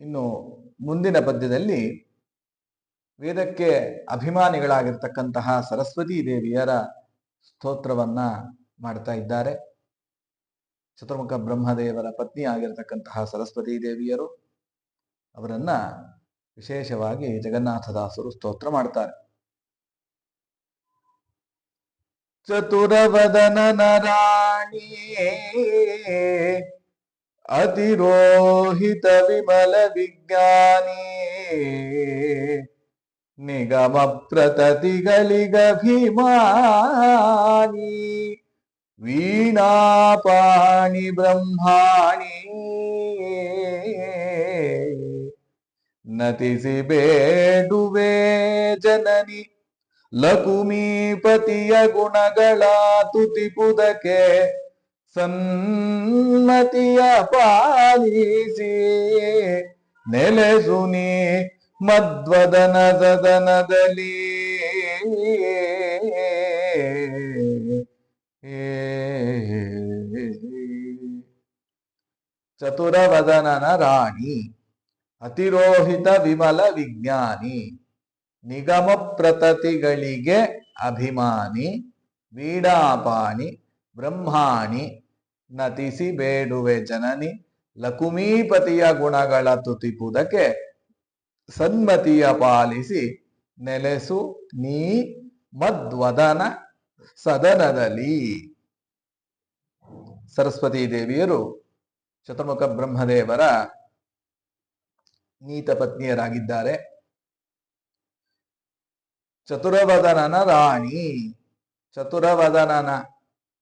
ಇನ್ನು ಮುಂದಿನ ಪದ್ಯದಲ್ಲಿ ವೇದಕ್ಕೆ ಅಭಿಮಾನಿಗಳಾಗಿರ್ತಕ್ಕಂತಹ ಸರಸ್ವತೀ ದೇವಿಯರ ಸ್ತೋತ್ರವನ್ನ ಮಾಡ್ತಾ ಇದ್ದಾರೆ. ಚತುರ್ಮುಖ ಬ್ರಹ್ಮದೇವರ ಪತ್ನಿ ಆಗಿರತಕ್ಕಂತಹ ಸರಸ್ವತೀ ದೇವಿಯರು ಅವರನ್ನ ವಿಶೇಷವಾಗಿ ಜಗನ್ನಾಥದಾಸರು ಸ್ತೋತ್ರ ಮಾಡ್ತಾರೆ. ಚತುರವದನ ರಾಣಿಯೇ ಅತಿರೋಹಿತ ವಿಮಲ ವಿಜ್ಞಾನಿ. ನಿಗಮ ಪ್ರತತಿಗಳಿಗಭಿಮಾನಿ ವೀಣಾಪಾಣಿ ಬ್ರಹ್ಮಾಣಿ. ನತಿಸಿ ಬೇಡುವೆ ಜನನಿ. ಲಕುಮೀಪತಿಯ ಗುಣಗಳ ತುತಿಪುದಕ್ಕೆ ಸನ್ಮತಿಯ ಪಾಲಿಸಿ ನೆಲೆಸುನಿ ಮಧ್ವದನ ಸದನದಲ್ಲಿ ಚತುರವದನನ ರಾಣಿ, ಅತಿರೋಹಿತ ವಿಮಲ ವಿಜ್ಞಾನಿ ನಿಗಮ ಪ್ರತತಿಗಳಿಗೆ ಅಭಿಮಾನಿ ವೀಡಾಪಾಣಿ ಬ್ರಹ್ಮಾಣಿ ನತಿಸಿ ಬೇಡುವೆ ಜನನಿ, ಲಕುಮೀಪತಿಯ ಗುಣಗಳ ತುತಿಪುದಕ್ಕೆ ಸನ್ಮತಿಯ ಪಾಲಿಸಿ ನೆಲೆಸು ನೀ ಮದ್ವದನ ಸದನದಲ್ಲಿ. ಸರಸ್ವತಿ ದೇವಿಯರು ಚತುರ್ಮುಖ ಬ್ರಹ್ಮದೇವರ ನೀತ ಪತ್ನಿಯರಾಗಿದ್ದಾರೆ. ಚತುರವದನನ ರಾಣಿ, ಚತುರವದನನ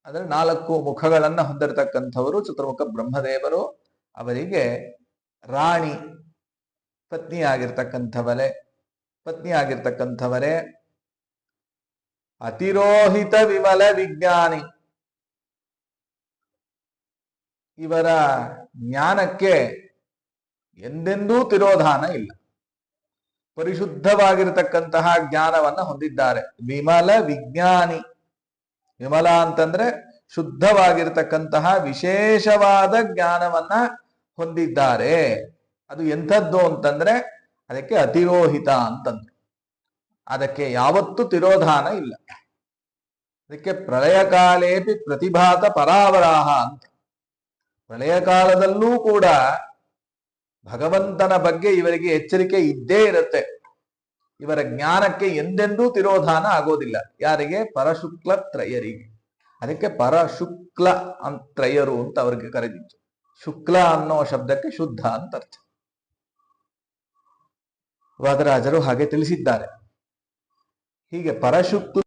ಅಂದ್ರೆ ನಾಲ್ಕು ಮುಖಗಳನ್ನ ಹೊಂದಿರತಕ್ಕಂಥವರು ಚತುರ್ಮುಖ ಬ್ರಹ್ಮದೇವರು, ಅವರಿಗೆ ರಾಣಿ ಪತ್ನಿ ಆಗಿರ್ತಕ್ಕಂಥವರೇ ಪತ್ನಿ ಆಗಿರ್ತಕ್ಕಂಥವರೇ, ಅತಿರೋಹಿತ ವಿಮಲ ವಿಜ್ಞಾನಿ. ಇವರ ಜ್ಞಾನಕ್ಕೆ ಎಂದೆಂದೂ ತಿರೋಧಾನ ಇಲ್ಲ. ಪರಿಶುದ್ಧವಾಗಿರತಕ್ಕಂತಹ ಜ್ಞಾನವನ್ನ ಹೊಂದಿದ್ದಾರೆ. ವಿಮಲ ವಿಜ್ಞಾನಿ. ವಿಮಲ ಅಂತಂದ್ರೆ ಶುದ್ಧವಾಗಿರ್ತಕ್ಕಂತಹ ವಿಶೇಷವಾದ ಜ್ಞಾನವನ್ನ ಹೊಂದಿದ್ದಾರೆ. ಅದು ಎಂಥದ್ದು ಅಂತಂದ್ರೆ ಅದಕ್ಕೆ ಅತಿರೋಹಿತ ಅಂತಂದ್ರು. ಅದಕ್ಕೆ ಯಾವತ್ತೂ ತಿರೋಧಾನ ಇಲ್ಲ. ಅದಕ್ಕೆ ಪ್ರಳಯ ಕಾಲೇಪಿ ಪ್ರತಿಭಾತ ಪರಾವರಾಹ ಅಂತ. ಪ್ರಳಯ ಕಾಲದಲ್ಲೂ ಕೂಡ ಭಗವಂತನ ಬಗ್ಗೆ ಇವರಿಗೆ ಎಚ್ಚರಿಕೆ ಇದ್ದೇ ಇರುತ್ತೆ. ಇವರ ಜ್ಞಾನಕ್ಕೆ ಎಂದೆಂದೂ ತಿರೋಧಾನ ಆಗೋದಿಲ್ಲ. ಯಾರಿಗೆ? ಪರಶುಕ್ಲ ತ್ರಯರಿಗೆ ಅದಕ್ಕೆ ಪರಶುಕ್ಲ ಅಂತ ತ್ರಯರು ಅಂತ ಅವ್ರಿಗೆ ಕರೆದಿತ್ತು ಶುಕ್ಲ ಅನ್ನೋ ಶಬ್ದಕ್ಕೆ ಶುದ್ಧ ಅಂತ ಅರ್ಥ. ವಾದರಾಜರು ಹಾಗೆ ತಿಳಿಸಿದ್ದಾರೆ. ಹೀಗೆ ಪರಶುಕ್ಲ